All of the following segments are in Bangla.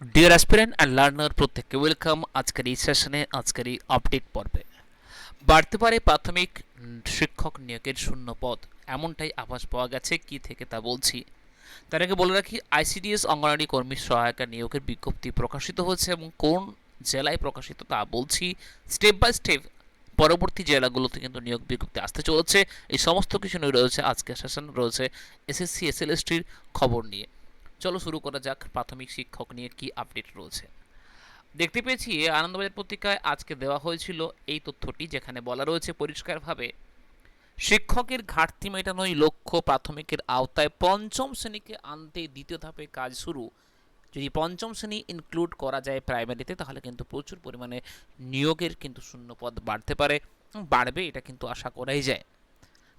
ডিয়ার অ্যাসপিরেন্ট অ্যান্ড লার্নার প্রত্যেককে ওয়েলকাম আজকের এই সেশনে আজকের এই আপডেট পর্বে। বাড়তে পারে প্রাথমিক শিক্ষক নিয়োগের শূন্য পদ এমনটাই আভাস পাওয়া গেছে, কি থেকে তা বলছি। তার আগে বলে রাখি আইসিডিএস অঙ্গনওয়াড়ি কর্মী সহায়িকা নিয়োগের বিজ্ঞপ্তি প্রকাশিত হয়েছে এবং কোন জেলায় প্রকাশিত তা বলছি। স্টেপ বাই স্টেপ পরবর্তী জেলাগুলোতে কিন্তু নিয়োগ বিজ্ঞপ্তি আসতে চলেছে। এই সমস্ত কিছু নিয়ে রয়েছে, আজকের সেশন রয়েছে। এসএসসি এসএলএসটির খবর নিয়ে। চলো শুরু করা যাক প্রাথমিক শিক্ষক নিয়ে কি আপডেট রয়েছে। দেখতে পেয়েছি আনন্দবাজার পত্রিকায় আজকে দেওয়া হয়েছিল এই তথ্যটি যেখানে বলা রয়েছে পরিষ্কারভাবে, শিক্ষকের ঘাটতি মেটানোই লক্ষ্য প্রাথমিকের আওতায় পঞ্চম শ্রেণীকে আনতে দ্বিতীয় ধাপে কাজ শুরু। যদি পঞ্চম শ্রেণি ইনক্লুড করা যায় প্রাইমারিতে তাহলে কিন্তু প্রচুর পরিমাণে নিয়োগের কিন্তু শূন্যপদ বাড়তে পারে। বাড়বে, এটা কিন্তু আশা করাই যায়।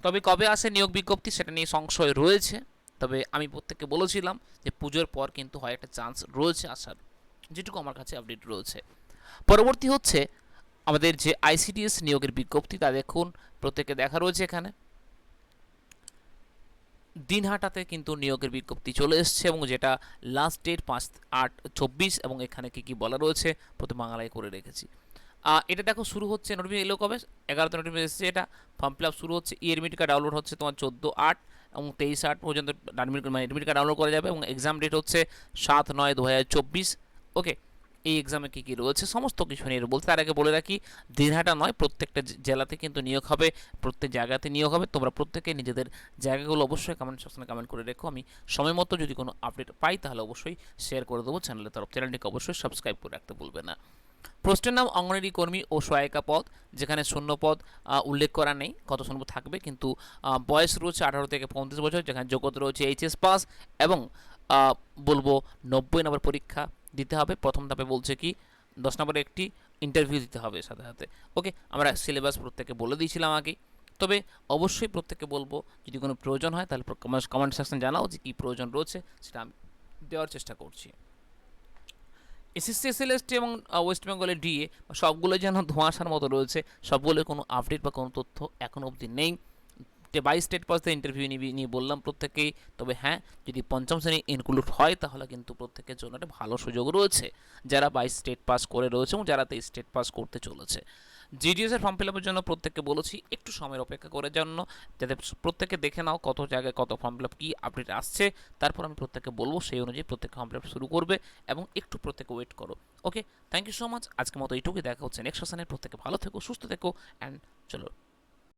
তবে কবে আসে নিয়োগ বিজ্ঞপ্তি, সেটা নিয়ে সংশয় রয়েছে। তবে আমি প্রত্যেককে বলেছিলাম যে পুজোর পর কিন্তু হয় একটা চান্স রয়েছে আসার, যেটুকু আমার কাছে আপডেট রয়েছে। পরবর্তী হচ্ছে আমাদের যে আইসিডিএস নিয়োগের বিজ্ঞপ্তি, তা দেখুন প্রত্যেকে দেখা রয়েছে এখানে। দিনহাটাতে কিন্তু নিয়োগের বিজ্ঞপ্তি চলে এসছে এবং যেটা লাস্ট ডেট পাঁচ আট চব্বিশ এবং এখানে কি কি বলা রয়েছে, প্রথম বাংলায় করে রেখেছি। এটা দেখো শুরু হচ্ছে নোটিফিকেশন এলো কবে? এগারোতে নোটিফিকেশন এসেছে এটা। ফর্ম ফিল আপ শুরু হচ্ছে ই এডমিট কার্ড ডাউনলোড হচ্ছে তোমার চোদ্দ আট। এবং তেইশ আট পর্যন্ত অ্যাডমিট মানে এডমিট কার্ড ডাউনলোড করা যাবে এবং এক্সাম ডেট হচ্ছে সাত নয় দু ওকে এই এক্সামে কী কী রয়েছে? সমস্ত কিছু নিয়ে বলতে তার আগে বলে রাখি, দিনহাটা নয়, প্রত্যেকটা জেলাতে কিন্তু নিয়োগ হবে, প্রত্যেক জায়গাতে নিয়োগ হবে। তোমরা প্রত্যেকে নিজেদের জায়গাগুলো অবশ্যই কমেন্ট সেকশনে কমেন্ট করে রেখো। আমি সময় মতো যদি কোনো আপডেট পাই, তাহলে অবশ্যই শেয়ার করে দেবো। চ্যানেলের তরফ চ্যানেলটিকে অবশ্যই সাবস্ক্রাইব করে রাখতে ভুলবে না। পোস্টের নাম অঙ্গনওয়াড়ি কর্মী ও সহায়িকা পদ, যেখানে শূন্য পদ উল্লেখ করা নেই কত শূন্য থাকবে, কিন্তু বয়স রয়েছে আঠারো থেকে পঁয়ত্রিশ বছর, যেখানে যোগ্যতা রয়েছে এইচএস পাস এবং বলব নব্বই নম্বর পরীক্ষা দিতে হবে। প্রথম ধাপে বলছে কি, দশ নম্বরে একটি ইন্টারভিউ দিতে হবে সাথে সাথে। ওকে আমরা সিলেবাস প্রত্যেকে বলে দিয়েছিলাম আগে। তবে অবশ্যই প্রত্যেককে বলব, যদি কোনো প্রয়োজন হয়, তাহলে কমেন্ট সেকশন জানাও যে কী প্রয়োজন রয়েছে, সেটা আমি দেওয়ার চেষ্টা করছি। এসএসসি এসএলএসটি এবং ওয়েস্ট বেঙ্গলের ডিএ সবগুলো যেন ধোঁয়াশার মতো রয়েছে, সবগুলো কোনো আপডেট বা কোনো তথ্য এখনও অবধি নেই। বাই স্টেট পাস ইন্টারভিউ নিবি, নিয়ে বললাম প্রত্যেকেই, তবে হ্যাঁ যদি পঞ্চম শ্রেণি ইনক্লুড হয়, তাহলে কিন্তু প্রত্যেকের জন্য একটা ভালো সুযোগ রয়েছে, যারা বাই স্টেট পাস করে রয়েছে এবং যারা তো স্টেট পাস করতে চলেছে। জিডিএস এর ফর্ম ফিল আপের জন্য প্রত্যেককে বলেছি একটু সময়ের অপেক্ষা করার জন্য যাতে প্রত্যেকে দেখে নাও কত জায়গায় কত ফর্ম ফিল আপ কী আপডেট আসছে। তারপর আমি প্রত্যেককে বলব সেই অনুযায়ী প্রত্যেকে ফর্ম ফিল আপ শুরু করবে এবং একটু প্রত্যেকে ওয়েট করো। Okay thank you so much আজকের মতো এইটুকুই। দেখা হচ্ছে নেক্সট সেশনে প্রত্যেকে ভালো থেকো, সুস্থ থেকো অ্যান্ড চলো।